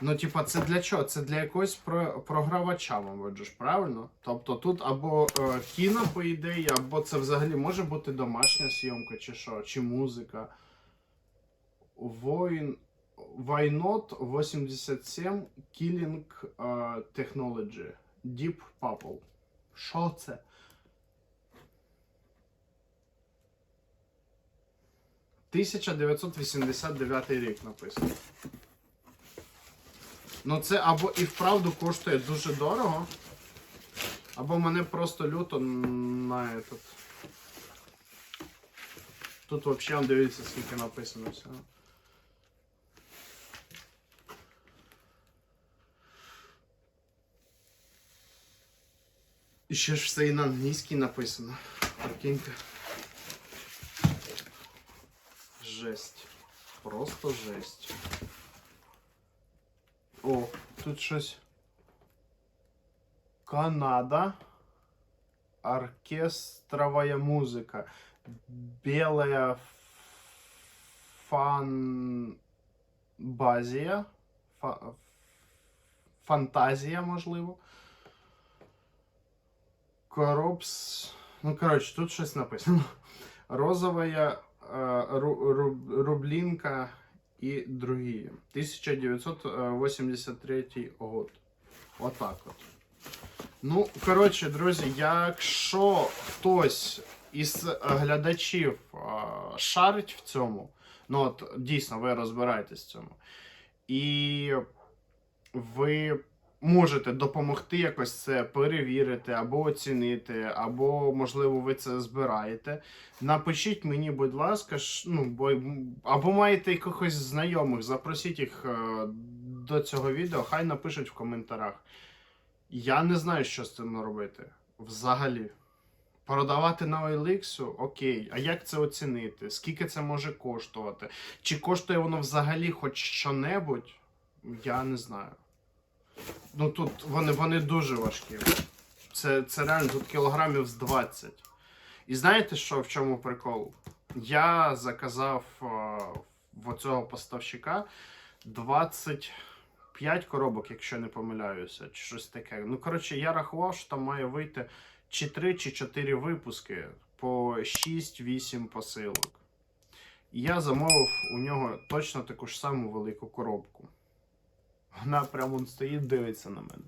Ну, типа, це для чого? Це для якогось про- програвача, мабуть, правильно? Тобто тут або е, кіно, по ідеї, або це взагалі може бути домашня зйомка, чи що, чи музика. Воїн. Вайнот 87 Killing е, Technology. Deep Purple. Що це? «1989 рік написано. Ну це або і вправду коштує дуже дорого, або мене просто люто на этот. Тут взагалі дивіться, скільки написано всього. І ще ж все і на англійській написано. Прикиньте. Жесть. Просто жесть. О, тут щось. Канада. Оркестровая музыка. Белая фанбазія. Фа... Фантазія, можливо. Коробс. Ну, коротше, тут щось написано. Розовая э, ру- ру- рублинка и другие. 1983 год. Отак от. Ну, коротше, друзі, якщо хтось із глядачів шарить в цьому, ну от дійсно ви розбираєтесь в цьому, і ви можете допомогти якось це перевірити або оцінити, або, можливо, ви це збираєте. Напишіть мені, будь ласка, ну, бо, або маєте якихось знайомих, запросіть їх е, до цього відео, хай напишуть в коментарях. Я не знаю, що з цим робити. Взагалі. Продавати на OLX, окей. А як це оцінити? Скільки це може коштувати? Чи коштує воно взагалі хоч що-небудь? Я не знаю. Ну тут вони, вони дуже важкі. Це, це реально тут кілограмів з 20. І знаєте, що в чому прикол? Я заказав е, в оцього поставщика 25 коробок, якщо не помиляюся, чи щось таке. Ну, коротше, я рахував, що там має вийти чи 3, чи 4 випуски по 6-8 посилок. І я замовив у нього точно таку ж саму велику коробку. Вона прямо стоїть, дивиться на мене.